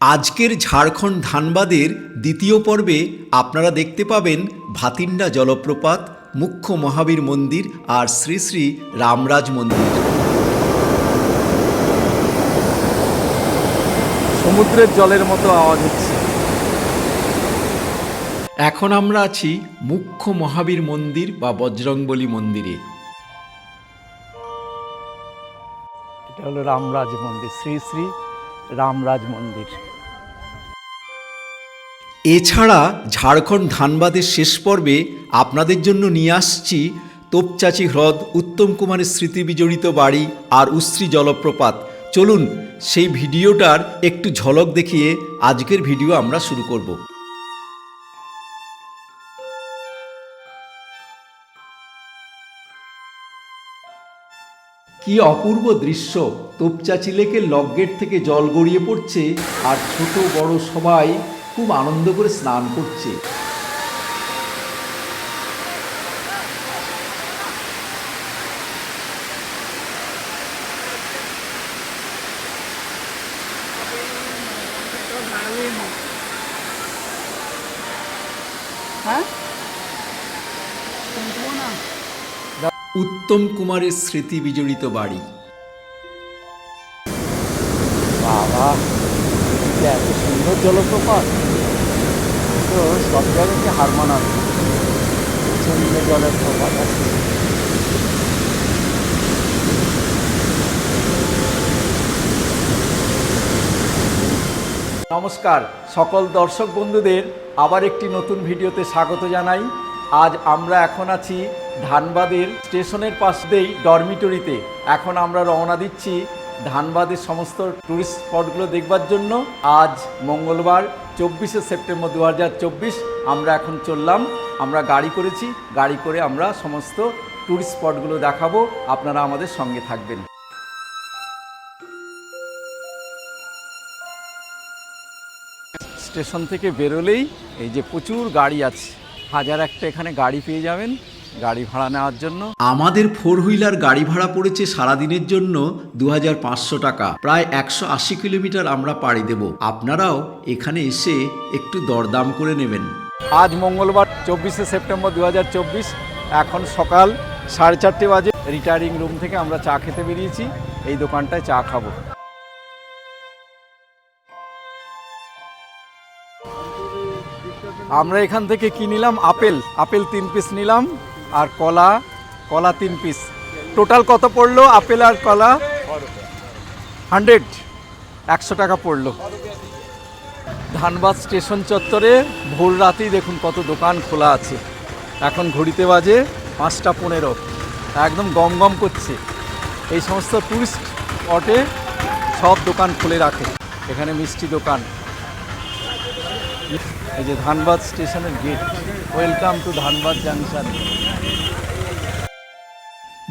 আজকের ঝাড়খণ্ড ধানবাদের দ্বিতীয় পর্বে আপনারা দেখতে পাবেন ভাতিন্ডা জলপ্রপাত মুখ্য মহাবীর মন্দির আর শ্রী শ্রী রামরাজ মন্দির। সমুদ্রের জলের মতো আওয়াজ হচ্ছে। এখন আমরা আছি মুখ্য মহাবীর মন্দির বা বজরংবলী মন্দিরে। এটা হলো রামরাজ মন্দির শ্রী শ্রী রামরাজ মন্দির। এছাড়া ঝাড়খণ্ড ধানবাদের শেষ পর্বে আপনাদের জন্য নিয়ে আসছি তোপচাচি হ্রদ, উত্তম কুমারের স্মৃতি বিজড়িত বাড়ি আর উশ্রী জলপ্রপাত। চলুন, সেই ভিডিওটার একটু ঝলক দেখিয়ে আজকের ভিডিও আমরা শুরু করব। কি অপূর্ব দৃশ্য! তোপচাচি লেকের লকগেট থেকে জল গড়িয়ে পড়ছে আর ছোট বড় সবাই খুব আনন্দ করে স্নান করছে। হ্যাঁ? উত্তম কুমারের স্মৃতি বিজড়িত বাড়ি। বাবা। এটা এত সুন্দর জলপ্রপাত। তো সব জায়গাতে হার মানাবে সুন্দর জলের প্রপাত আছে। নমস্কার, সকল দর্শক বন্ধুদের আবার একটি নতুন ভিডিওতে স্বাগত জানাই। আজ আমরা এখন আছি ধানবাদের স্টেশনের পাশ দিয়েই ডরমিটরিতে। এখন আমরা রওনা দিচ্ছি ধানবাদের সমস্ত টুরিস্ট স্পটগুলো দেখবার জন্য আজ মঙ্গলবার, চব্বিশে সেপ্টেম্বর দু হাজার চব্বিশ আমরা এখন চললাম। আমরা গাড়ি করেছি, গাড়ি করে আমরা সমস্ত টুরিস্ট স্পটগুলো দেখাবো। আপনারা আমাদের সঙ্গে থাকবেন। স্টেশন থেকে বেরোলেই এই যে প্রচুর গাড়ি আছে। হাজার একটা এখানে গাড়ি পেয়ে যাবেন। গাড়ি ভাড়া নেওয়ার জন্য। আমাদের ফোর হুইলার গাড়ি ভাড়া পড়েছে সারাদিনের জন্য দু হাজার পাঁচশো টাকা। প্রায় একশো আশি কিলোমিটার আমরা পাড়ি দেব। আপনারাও এখানে এসে একটু দরদাম করে নেবেন। আজ মঙ্গলবার চব্বিশে সেপ্টেম্বর দু হাজার চব্বিশ। এখন সকাল সাড়ে চারটে বাজে। রিটায়ারিং রুম থেকে আমরা চা খেতে বেরিয়েছি। এই দোকানটায় চা খাব। আমরা এখান থেকে কি নিলাম? আপেল। আপেল তিন পিস নিলাম। আর কলা কলা তিন পিস টোটাল কত পড়ল? আপেল আর কলা? হান্ড্রেড। একশো টাকা পড়ল। ধানবাদ স্টেশন চত্বরে ভোর রাতেই দেখুন কত দোকান খোলা আছে। এখন ঘড়িতে বাজে পাঁচটা পনেরো। একদম গম গম করছে। এই সমস্ত টুরিস্ট স্পটে সব দোকান খুলে রাখে। এখানে মিষ্টি দোকান। এই যে ধানবাদ স্টেশনের gate welcome to Dhanbad junction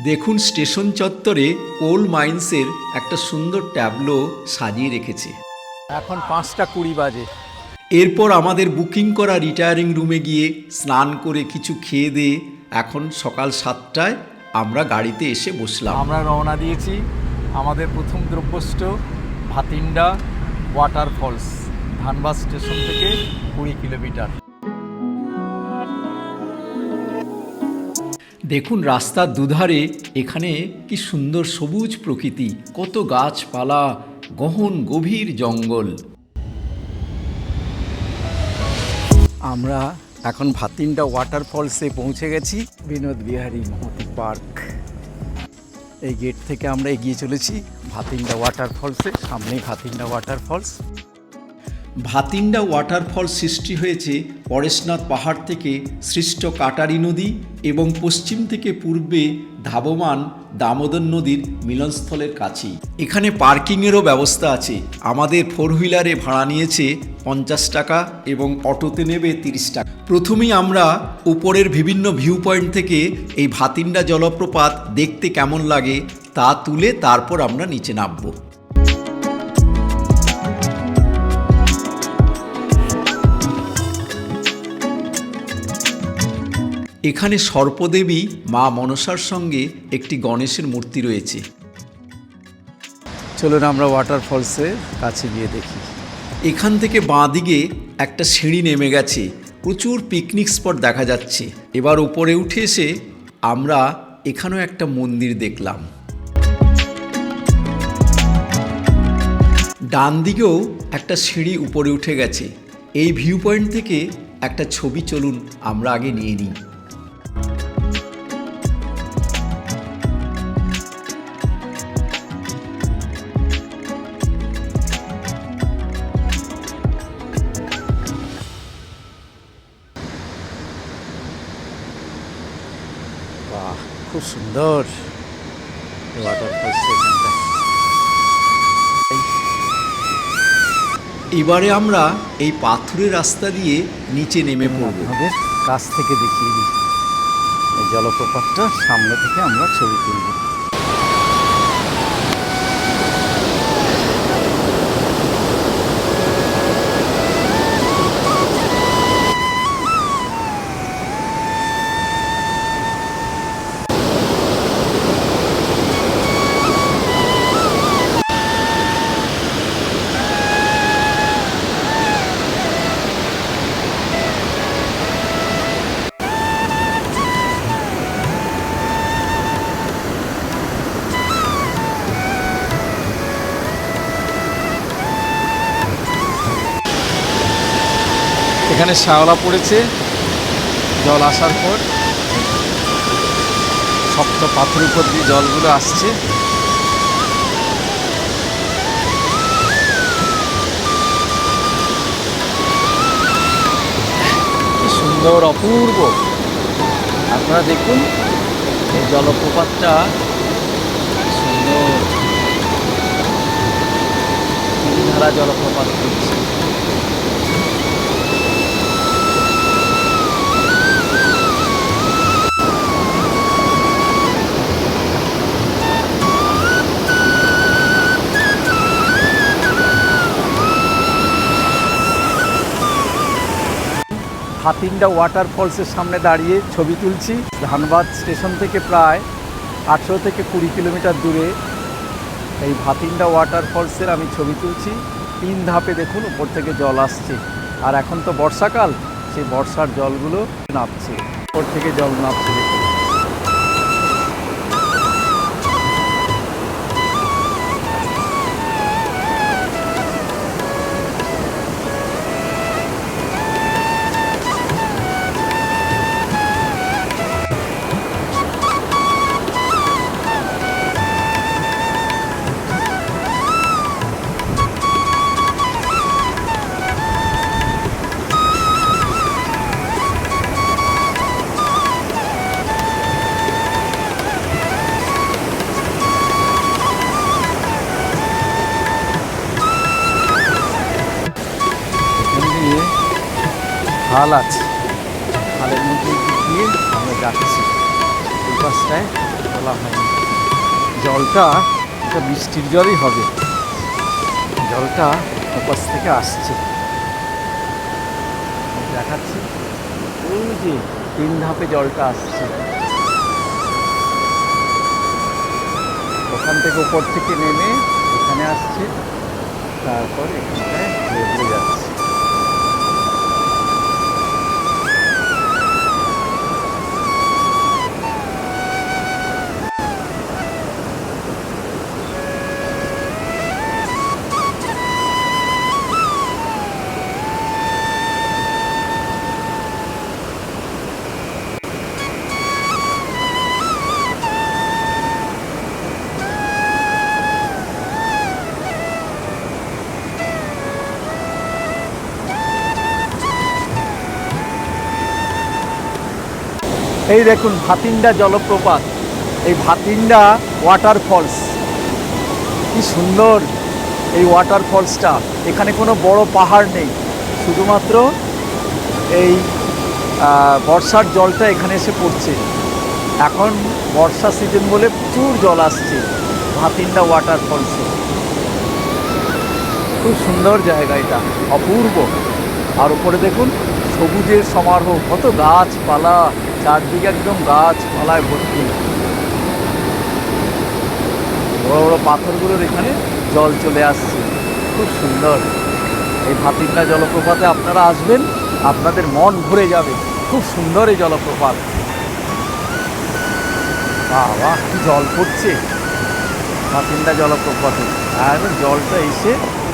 দেখুন স্টেশন চত্বরে কোল মাইন্সের একটা সুন্দর ট্যাবলো সাজিয়ে রেখেছে। এখন পাঁচটা কুড়ি বাজে। এরপর আমাদের বুকিং করা রিটায়ারিং রুমে গিয়ে স্নান করে কিছু খেয়ে দিয়ে এখন সকাল সাতটায় আমরা গাড়িতে এসে বসলাম। আমরা রওনা দিয়েছি আমাদের প্রথম দ্রব্যষ্ট ভাতিন্ডা ওয়াটারফলস ধানবাদ স্টেশন থেকে কুড়ি কিলোমিটার। দেখুন রাস্তার দুধারে এখানে কি সুন্দর সবুজ প্রকৃতি, কত গাছপালা, গহন গভীর জঙ্গল। আমরা এখন ভাতিন্ডা ওয়াটারফলসে পৌঁছে গেছি, বিনোদ বিহারী মহতি পার্ক। এই গেট থেকে আমরা এগিয়ে চলেছি ভাতিন্ডা ওয়াটারফলসে সামনেই ভাতিন্ডা ওয়াটারফলস ভাতিন্ডা ওয়াটারফল সৃষ্টি হয়েছে পরেশনাথ পাহাড় থেকে সৃষ্ট কাটারি নদী এবং পশ্চিম থেকে পূর্বে ধাবমান দামোদর নদীর মিলনস্থলের কাছেই। এখানে পার্কিংয়েরও ব্যবস্থা আছে। আমাদের ফোর হুইলারে ভাড়া নিয়েছে পঞ্চাশ টাকা এবং অটোতে নেবে তিরিশ টাকা। প্রথমেই আমরা উপরের বিভিন্ন ভিউ পয়েন্ট থেকে এই ভাতিন্ডা জলপ্রপাত দেখতে কেমন লাগে তা তুলে তারপর আমরা নিচে নামবো। এখানে সর্পদেবী মা মনসার সঙ্গে একটি গণেশের মূর্তি রয়েছে। চলুন আমরা ওয়াটারফলসে কাছে গিয়ে দেখি। এখান থেকে বাঁ দিকে একটা সিঁড়ি নেমে গেছে। প্রচুর পিকনিক স্পট দেখা যাচ্ছে। এবার উপরে উঠে এসে আমরা এখানেও একটা মন্দির দেখলাম। ডান দিকেও একটা সিঁড়ি উপরে উঠে গেছে। এই ভিউ পয়েন্ট থেকে একটা ছবি চলুন আমরা আগে নিয়ে নিই। সুন্দর এবারে আমরা এই পাথরের রাস্তা দিয়ে নিচে নেমে পড়ব। আমাদের কাছ থেকে দেখিয়ে দিই। এই জলপ্রপাতটা সামনে থেকে আমরা ছবি তুলব। এখানে শ্যাওলা পড়েছে। জল আসার পর শক্ত পাথর উপর দিয়ে জলগুলো আসছে। সুন্দর, অপূর্ব। আপনারা দেখুন, এই জলপ্রপাতটা সুন্দর। ধারা জলপ্রপাত হচ্ছে। হাতিন্ডা ওয়াটারফলসের সামনে দাঁড়িয়ে ছবি তুলছি। ধানবাদ স্টেশন থেকে প্রায় আঠেরো থেকে কুড়ি কিলোমিটার দূরে এই ভাতিন্ডা ওয়াটারফলসের আমি ছবি তুলছি। তিন ধাপে দেখুন, উপর থেকে জল আসছে। আর এখন তো বর্ষাকাল, সেই বর্ষার জলগুলো নাপছে উপর থেকে জল নাপছে দেখুন। খাল আছে। খালের মধ্যে দিয়ে আমরা যাচ্ছি। বলা হয়নি। জলটা এটা বৃষ্টির জলই হবে। জলটা ওপাশ থেকে আসছে। দেখাচ্ছি। ওই যে তিন ধাপে জলটা আসছে। ওখান থেকে উপর থেকে নেমে এখানে আসছে। তারপর এখানটায় এই দেখুন ভাতিন্ডা জলপ্রপাত, এই ভাতিন্ডা ওয়াটারফলস কি সুন্দর এই ওয়াটারফলসটা এখানে কোনো বড় পাহাড় নেই। শুধুমাত্র এই বর্ষার জলটা এখানে এসে পড়ছে। এখন বর্ষা সিজন বলে প্রচুর জল আসছে ভাতিন্ডা ওয়াটারফলসে খুব সুন্দর জায়গা এটা, অপূর্ব। আর উপরে দেখুন সবুজের সমারোহ, কত গাছপালা। চারদিকে একদম গাছপালায় ভর্তি। বড় বড় পাথরগুলোর এখানে জল চলে আসছে। খুব সুন্দর। এই ভাতিন্ডা জলপ্রপাতে আপনারা আসবেন, আপনাদের মন ভরে যাবে। খুব সুন্দর এই জলপ্রপাত। বাবা, কি জল পড়ছে। ভাতিন্ডা জলপ্রপাতে। আর জলটা এসে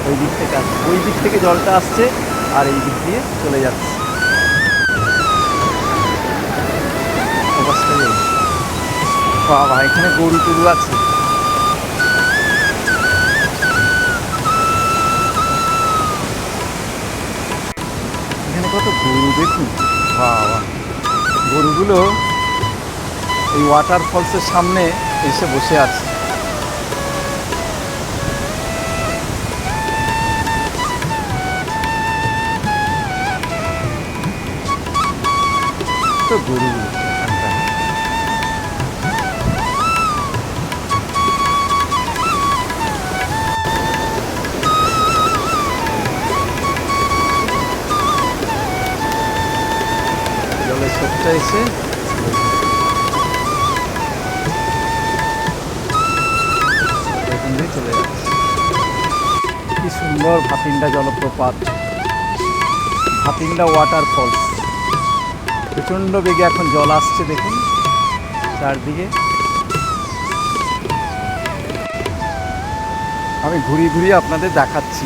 ওই দিক থেকে আসছে ওই দিক থেকে জলটা আসছে আর এই দিক দিয়ে চলে যাচ্ছে। বাবা, এখানে গরু টরু আছে। এখানে কত গরু দেখুন? বাবা, গরুগুলো এই ওয়াটারফলসের সামনে এসে বসে আছে। তো গরুগুলো স্রোতটা এসে কি সুন্দর ভাতিন্ডা জলপ্রপাত। ভাতিন্ডা ওয়াটারফলস প্রচণ্ড বেগে এখন জল আসছে দেখুন, চারদিকে। আমি ঘুরিয়ে ঘুরিয়ে আপনাদের দেখাচ্ছি।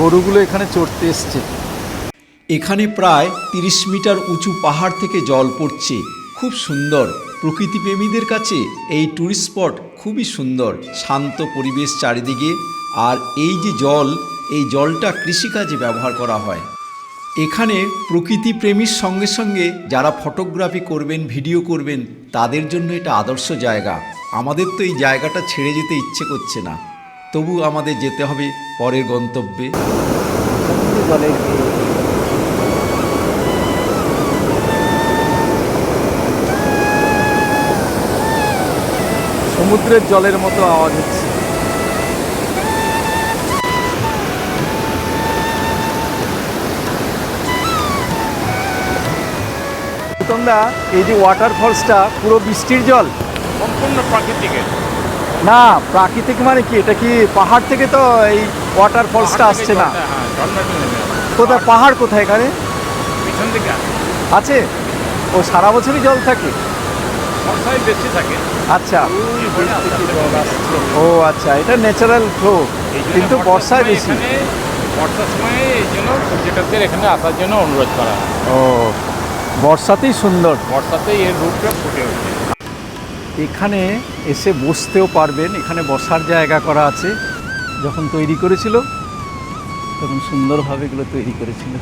গরুগুলো এখানে চড়তে এসছে। এখানে প্রায় তিরিশ মিটার উঁচু পাহাড় থেকে জল পড়ছে। খুব সুন্দর। প্রকৃতিপ্রেমীদের কাছে এই ট্যুরিস্ট স্পট খুবই সুন্দর। শান্ত পরিবেশ চারিদিকে। আর এই যে জল, এই জলটা কৃষিকাজে ব্যবহার করা হয়। এখানে প্রকৃতি প্রেমীর সঙ্গে সঙ্গে যারা ফটোগ্রাফি করবেন ভিডিও করবেন, তাদের জন্য এটা আদর্শ জায়গা। আমাদের তো এই জায়গাটা ছেড়ে যেতে ইচ্ছে করছে না। তবু আমাদের যেতে হবে পরের গন্তব্যে। জলের সমুদ্রের জলের মতো আওয়াজ হচ্ছে। তোমরা এই যে ওয়াটারফলসটা পুরো বৃষ্টির জল? সম্পূর্ণ প্রাকৃতিকের না প্রাকৃতিক মানে কি? এটা কি পাহাড় থেকে তো এই ওয়াটার ওয়াটারফলসটা আসছে না? হ্যাঁ। কোথায় পাহাড় কোথায় এখানে? পিছন দিকে আছে? ও সারা বছরই জল থাকে? আচ্ছা। ও আচ্ছা এটা ন্যাচারাল ফ্লো কিন্তু বর্ষায় বেশি। এখানে বর্ষার সময় এই জন্য পর্যটকদের এখানে আসার জন্য অনুরোধ করা হয়। ও বর্ষাতেই সুন্দর। বর্ষাতেই এর রূপটা ফুটে ওঠে। এখানে এসে বসতেও পারবেন এখানে বসার জায়গা করা আছে যখন তৈরি করেছিল তখন সুন্দরভাবে এগুলো তৈরি করেছিল।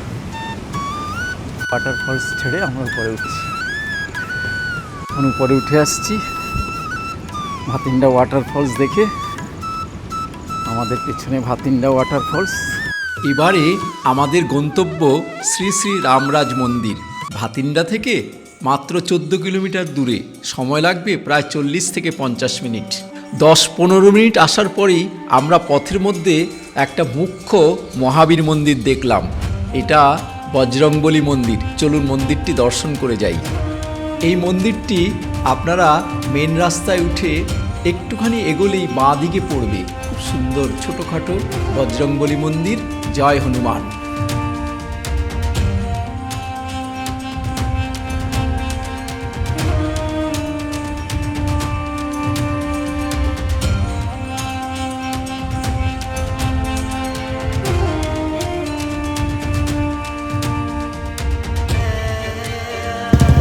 ওয়াটারফলস ছেড়ে আমরা উপরে উঠছি। এখন উপরে উঠে আসছি। ভাতিন্ডা ওয়াটারফলস দেখে। আমাদের পেছনে ভাতিন্ডা ওয়াটারফলস এবারে আমাদের গন্তব্য শ্রী শ্রী রামরাজ মন্দির। ভাতিন্ডা থেকে মাত্র চোদ্দ কিলোমিটার দূরে। সময় লাগবে প্রায় চল্লিশ থেকে পঞ্চাশ মিনিট। দশ পনেরো মিনিট আসার পরেই আমরা পথের মধ্যে একটা মুখ্য মহাবীর মন্দির দেখলাম। এটা বজরংবলী মন্দির। চলুন মন্দিরটি দর্শন করে যাই। এই মন্দিরটি আপনারা মেন রাস্তায় উঠে একটুখানি এগোলেই বাঁ দিকে পড়বে। খুব সুন্দর ছোটোখাটো বজরঙ্গলি মন্দির। জয় হনুমান।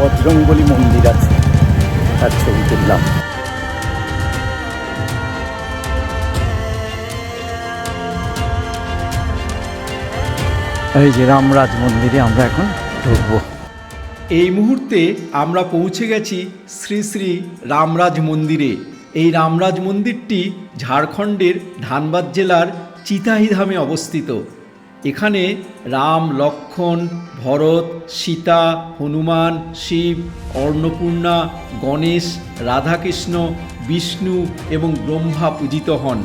বজরংবলী মন্দির আছে। তার ছবি তুললাম এই যে রামরাজ মন্দিরে আমরা এখন ঢুকবো। এই মুহূর্তে আমরা পৌঁছে গেছি শ্রী শ্রী রামরাজ মন্দিরে। এই রামরাজ মন্দিরটি ঝাড়খণ্ডের ধানবাদ জেলার চিতাহিধামে অবস্থিত। এখানে রাম লক্ষ্মণ ভরত, সীতা, হনুমান, শিব অন্নপূর্ণা গণেশ, রাধাকৃষ্ণ, বিষ্ণু এবং ব্রহ্মা পূজিত হন।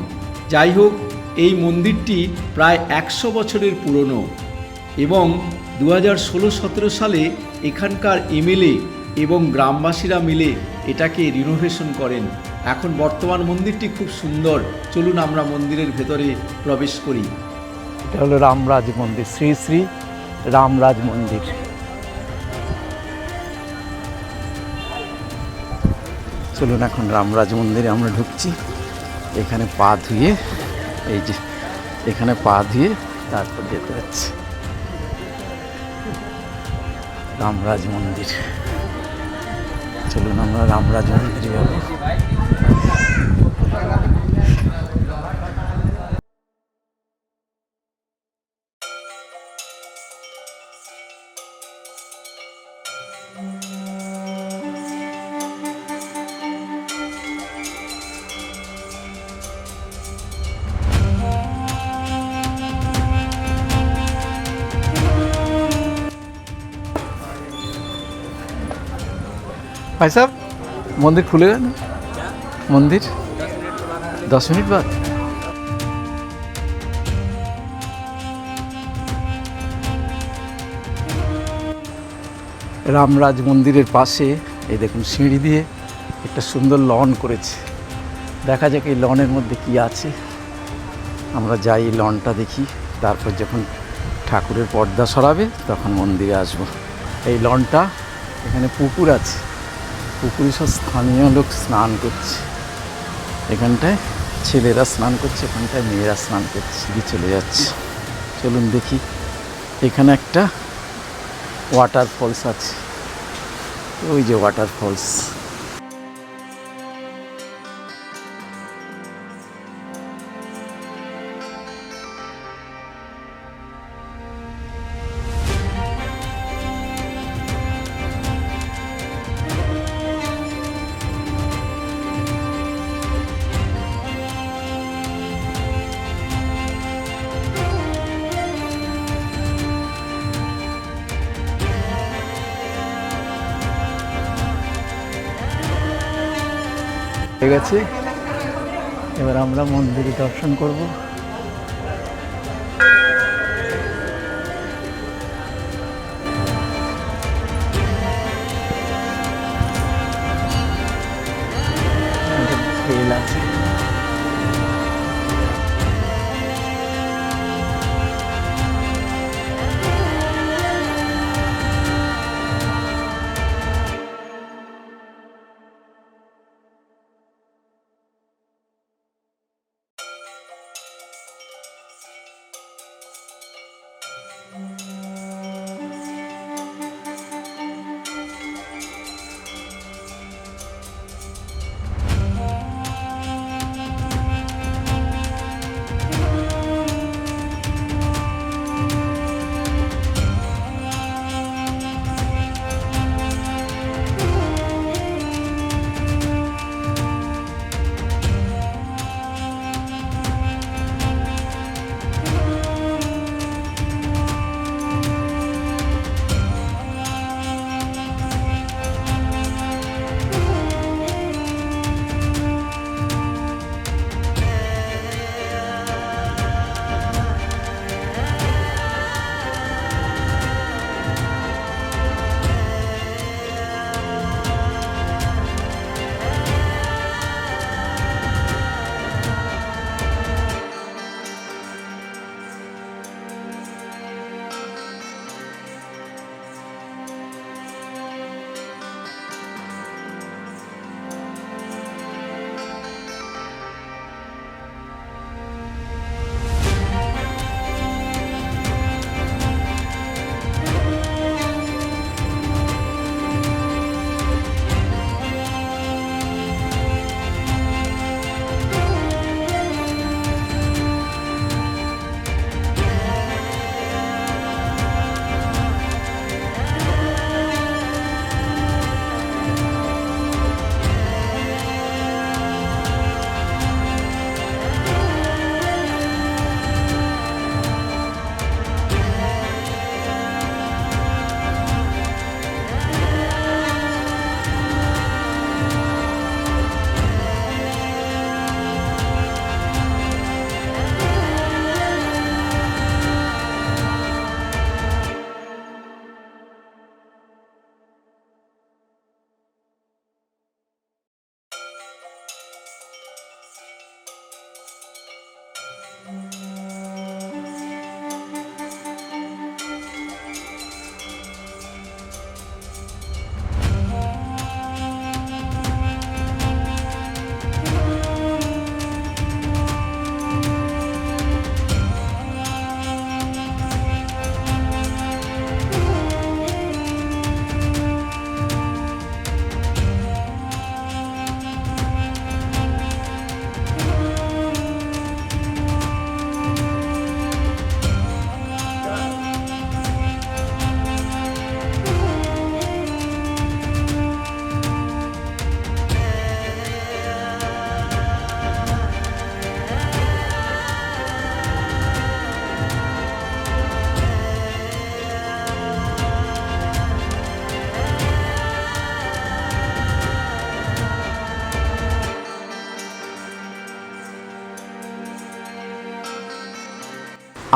যাই হোক, এই মন্দিরটি প্রায় একশো বছরের পুরনো এবং দু হাজার ষোলো সতেরো সালে এখানকার এমএলএ এবং গ্রামবাসীরা মিলে এটাকে রিনোভেশন করেন। এখন বর্তমান মন্দিরটি খুব সুন্দর। চলুন আমরা মন্দিরের ভেতরে প্রবেশ করি। এটা হলো রামরাজ মন্দির শ্রী শ্রী রামরাজ মন্দির চলুন এখন রামরাজ মন্দিরে আমরা ঢুকছি। এখানে পা ধুয়ে, এই যে, এখানে পা ধুয়ে তারপর যেতে যাচ্ছে। রামরাজ মন্দির চলুন আমরা রামরাজ মন্দিরে যাব। ভাই সাহেব, মন্দির খুলে গেল মন্দির। দশ মিনিট বাদ। রামরাজ মন্দিরের পাশে, এই দেখুন সিঁড়ি দিয়ে একটা সুন্দর লন করেছে। দেখা যাক এই লনের মধ্যে কি আছে। আমরা যাই লনটা দেখি। তারপর যখন ঠাকুরের পর্দা সরাবে, তখন মন্দিরে আসব। এই লনটা এখানে পুকুর আছে। পুকুরে সব স্থানীয় লোক স্নান করছে। এখানটায় ছেলেরা স্নান করছে, এখানটায় মেয়েরা স্নান করছে দিয়ে চলে যাচ্ছে। চলুন দেখি, এখানে একটা ওয়াটার ফলস আছে। ওই যে ওয়াটার ফলস হয়ে গেছে। এবার আমরা মন্দিরে দর্শন করব।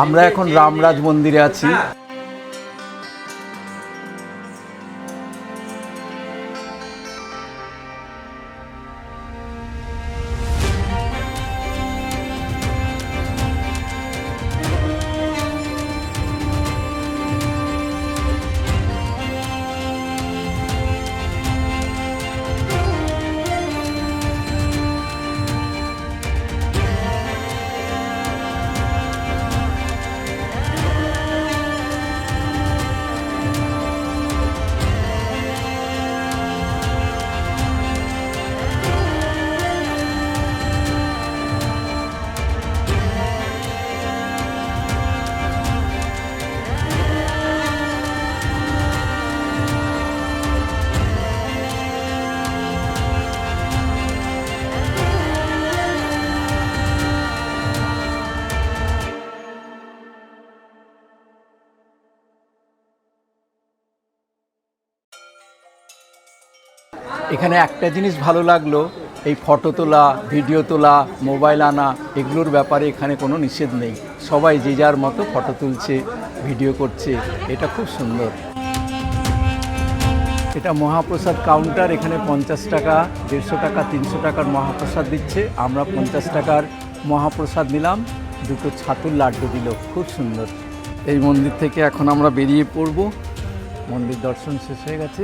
আমরা এখন রামরাজ মন্দিরে আছি। এখানে একটা জিনিস ভালো লাগল, এই ফটো তোলা ভিডিও তোলা মোবাইল আনা, এগুলোর ব্যাপারে এখানে কোনো নিষেধ নেই। সবাই যে যার মতো ফটো তুলছে ভিডিও করছে, এটা খুব সুন্দর। এটা মহাপ্রসাদ কাউন্টার এখানে পঞ্চাশ টাকা, দেড়শো টাকা, তিনশো টাকার মহাপ্রসাদ দিচ্ছে। আমরা পঞ্চাশ টাকার মহাপ্রসাদ নিলাম, দুটো ছাতুর লাড্ডু দিল, খুব সুন্দর। এই মন্দির থেকে এখন আমরা বেরিয়ে পড়ব। মন্দির দর্শন শেষ হয়ে গেছে।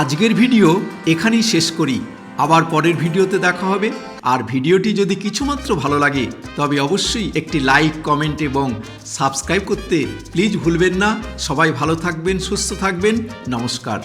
আজকের ভিডিও এখানেই শেষ করি। আবার পরের ভিডিওতে দেখা হবে। আর ভিডিওটি যদি কিছুমাত্র ভালো লাগে, তবে অবশ্যই একটি লাইক, কমেন্ট এবং সাবস্ক্রাইব করতে প্লিজ ভুলবেন না। সবাই ভালো থাকবেন, সুস্থ থাকবেন। নমস্কার।